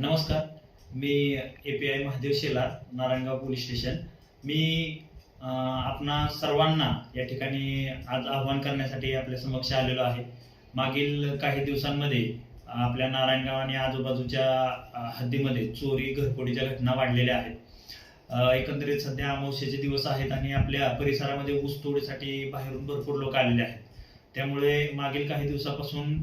नमस्कार. मी A P I Mahadev Shelar Narayangaon police station. मी आपणा सर्वांना या ठिकाणी आज आव्हान करण्यासाठी आपल्या समक्ष आलेलो आहे. मागील काही दिवसांमध्ये आपल्या नारायणगाव आणि आजूबाजूच्या हद्दीमध्ये चोरी घरफोडीच्या घटना वाढलेल्या आहेत. एकंदरीत सध्या अमावस्येचे दिवस आहेत आणि आपल्या परिसरामध्ये ऊस तोडीसाठी बाहेरून भरपूर लोक आलेले आहेत. त्यामुळे मागील काही दिवसापासून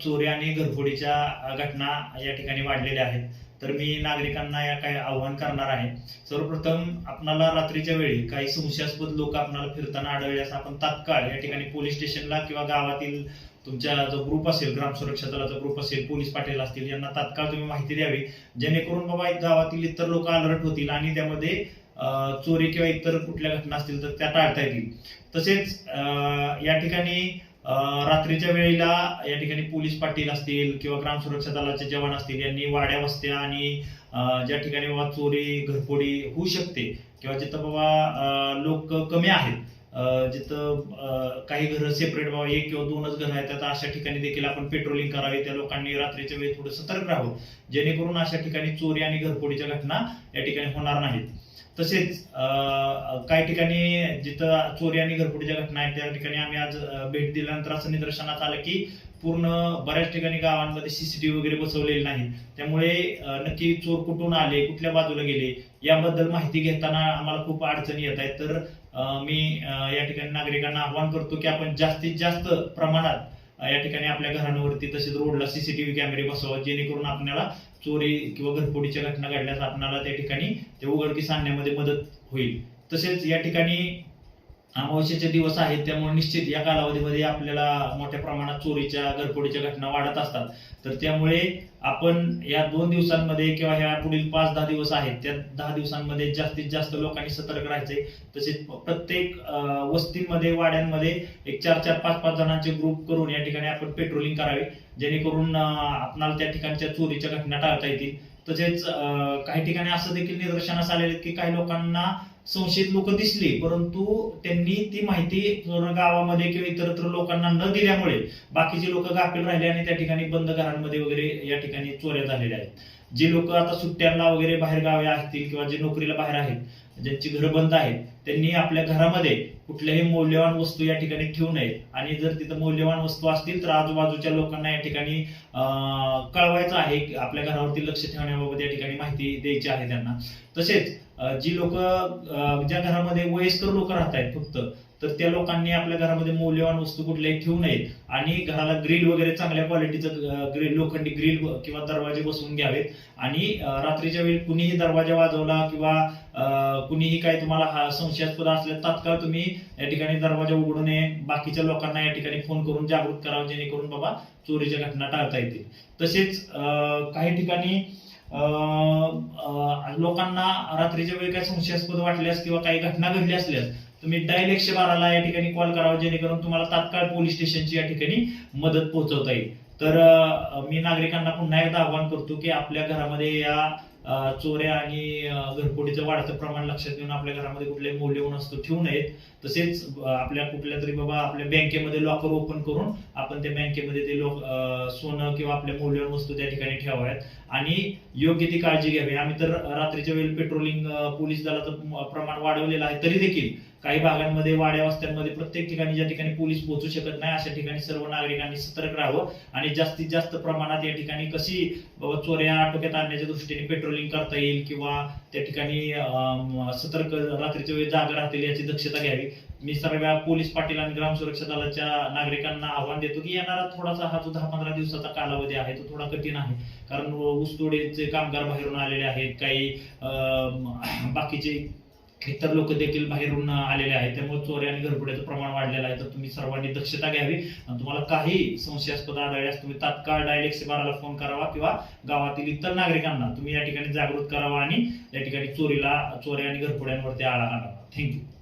चोरी आणि घरफोडीच्या घटना या ठिकाणी वाढलेल्या आहेत. तर मी नागरिकांना या काही आव्हान करणार आहे. सर्वप्रथम आपणाला रात्रीच्या वेळी काही संशयास्पद लोक आपणाला फिरताना आढळल्यास आपण तात्काळ या ठिकाणी पोलीस स्टेशनला किंवा गावातील तुमच्या जो ग्रुप असेल ग्राम सुरक्षा दलाचा ग्रुप असेल पोलीस पाटील असतील यांना तात्काळ तुम्ही माहिती द्यावी. जेणेकरून बाबा एक गावातील इतर लोक अलर्ट होतील आणि त्यामध्ये चोरी किंवा इतर कुठल्या घटना असतील तर त्या टाळता येतील. तसेच या ठिकाणी रात्रीच्या वेळेला या ठिकाणी पोलीस पाटील असतील किंवा ग्राम सुरक्षा दलाचे जवान असतील यांनी वाड्या वस्त्या आणि ज्या ठिकाणी बाबा चोरी घरफोडी होऊ शकते किंवा जिथं बाबा लोक कमी आहेत जिथं काही घरं सेपरेट बाबा एक किंवा दोनच घरं आहेत आता अशा ठिकाणी देखील आपण पेट्रोलिंग करावे त्या लोकांनी रात्रीच्या वेळी थोडं सतर्क राहावं. जेणेकरून अशा ठिकाणी चोरी आणि घरफोडीच्या घटना या ठिकाणी होणार नाहीत. तसेच काही ठिकाणी जिथं चोरी आणि घरफोडीच्या घटना आहेत त्या ठिकाणी आम्ही आज भेट दिल्यानंतर असं निदर्शनात आलं की पूर्ण बऱ्याच ठिकाणी गावांमध्ये सीसीटीव्ही वगैरे बसवलेले नाहीत. त्यामुळे नक्की चोर कुठून आले कुठल्या बाजूला गेले याबद्दल माहिती घेताना आम्हाला खूप अडचणी येत आहेत. तर मी या ठिकाणी नागरिकांना आवाहन करतो की आपण जास्तीत जास्त प्रमाणात या ठिकाणी आपल्या घरांवरती तसेच रोडला सीसीटीव्ही कॅमेरे बसवा जेणेकरून आपल्याला चोरी किंवा घरफोडीच्या घटना घडल्यास आपल्याला त्या ठिकाणी ते उघडकीस आणण्यामध्ये मदत होईल. तसेच या ठिकाणी अमावस्येचे दिवस आहेत त्यामुळे निश्चित या कालावधीमध्ये आपल्याला मोठ्या प्रमाणात चोरीच्या घरफोडीच्या घटना वाढत असतात. तर त्यामुळे आपण या दोन दिवसांमध्ये किंवा ह्या पुढील पाच दहा दिवस आहेत त्या दहा दिवसांमध्ये जास्तीत जास्त लोकांनी सतर्क राहायचे. तसेच प्रत्येक वस्तीमध्ये वाड्यांमध्ये एक चार चार पाच पाच जणांचे ग्रुप करून या ठिकाणी आपण पेट्रोलिंग करावे जेणेकरून आपणाला त्या ठिकाणच्या चोरीच्या घटना टाळता येतील. तसेच काही ठिकाणी असं देखील निदर्शनास आलेले की काही लोकांना संशयित लोक दिसली परंतु त्यांनी ती माहिती पूर्ण गावामध्ये किंवा इतरत्र लोकांना न दिल्यामुळे बाकीचे लोक गाफील राहिले आणि त्या ठिकाणी बंद घरांमध्ये वगैरे या ठिकाणी चोऱ्या झालेल्या आहेत. जे लोक आता सुट्ट्यांना वगैरे बाहेर गावे असतील किंवा जे नोकरीला बाहेर आहेत ज्यांची घरं बंद आहेत त्यांनी आपल्या घरामध्ये कुठल्याही मौल्यवान वस्तू या ठिकाणी ठेवू नयेत. आणि जर तिथं मौल्यवान वस्तू असतील तर आजूबाजूच्या लोकांना या ठिकाणी कळवायचं आहे की आपल्या घरावरती लक्ष ठेवण्याबाबत या ठिकाणी माहिती द्यायची आहे त्यांना. तसेच जी लोक ज्या घरामध्ये वयस्कर लोक राहत आहेत फक्त तर त्या लोकांनी आपल्या घरामध्ये मौल्यवान वस्तू कुठल्याही ठेवू नयेत. आणि घराला ग्रिल वगैरे चांगल्या क्वालिटीचं ग्रिल लोखंडी ग्रिल किंवा दरवाजे बसवून घ्यावेत. आणि रात्रीच्या वेळी कुणीही दरवाजा वाजवला किंवा कुणीही काही तुम्हाला हा संशयास्पद असल्या तात्काळ तुम्ही या ठिकाणी दरवाजा उघडू नये. बाकीच्या लोकांना या ठिकाणी फोन करून जागृत करावं जेणेकरून बाबा चोरीच्या घटना टाळता येतील. तसेच अं, काही ठिकाणी लोकांना रात्रीच्या वेळी काही संशयास्पद वाटल्यास किंवा काही घटना घडली असल्यास तुम्ही डायल एकशे बाराला या ठिकाणी कॉल करावा जेणेकरून तुम्हाला तात्काळ पोलीस स्टेशनची या ठिकाणी मदत पोहोचवता येईल. तर मी नागरिकांना पुन्हा एकदा आवाहन करतो की आपल्या घरामध्ये या चोऱ्या आणि अं, घरफोडीचं वाढतं प्रमाण लक्षात घेऊन आपल्या घरामध्ये कुठल्याही मौल्यवान वस्तू ठेवू नयेत. तसेच आपल्या कुठल्या तरी बाबा आपल्या बँकेमध्ये लॉकर ओपन करून आपण त्या बँकेमध्ये ते लोक सोनं किंवा आपल्या मौल्यवान वस्तू त्या ठिकाणी ठेवाव्यात. आणि योग्य ती काळजी घ्यावी. आम्ही तर रात्रीच्या वेळी पेट्रोलिंग पोलीस दलाचं प्रमाण वाढवलेलं आहे तरी देखील काही भागांमध्ये वाड्या वस्त्यांमध्ये प्रत्येक ठिकाणी ज्या ठिकाणी पोलीस पोहोचू शकत नाही अशा ठिकाणी सर्व नागरिकांनी सतर्क राहावं आणि जास्तीत जास्त प्रमाणात या ठिकाणी कशी बाबा चोऱ्या आटोक्यात आणण्याच्या दृष्टीने पेट्रोलिंग करता येईल किंवा त्या ठिकाणी सतर्क रात्रीच्या वेळी जागा राहतील याची दक्षता घ्यावी. मी सर्व पोलीस पाटील आणि ग्राम सुरक्षा दलाच्या नागरिकांना आव्हान देतो की येणारा थोडासा हा जो दहा पंधरा दिवसाचा कालावधी आहे तो थोडा कठीण आहे. कारण ऊसतोडीचे कामगार बाहेरून आलेले आहेत काही बाकीचे इतर लोक देखील बाहेरून आलेले आहेत. त्यामुळे चोरी आणि घरपुड्याचं प्रमाण वाढलेलं आहे. तर तुम्ही सर्वांनी दक्षता घ्यावी. आणि तुम्हाला काही संशयास्पद आढळल्यास तुम्ही तात्काळ डायल एकशे बाराला फोन करावा किंवा गावातील इतर नागरिकांना तुम्ही या ठिकाणी जागृत करावा आणि या ठिकाणी चोरीला चोरी आणि घरपुड्यांवरती आळा आणावा थँक्यू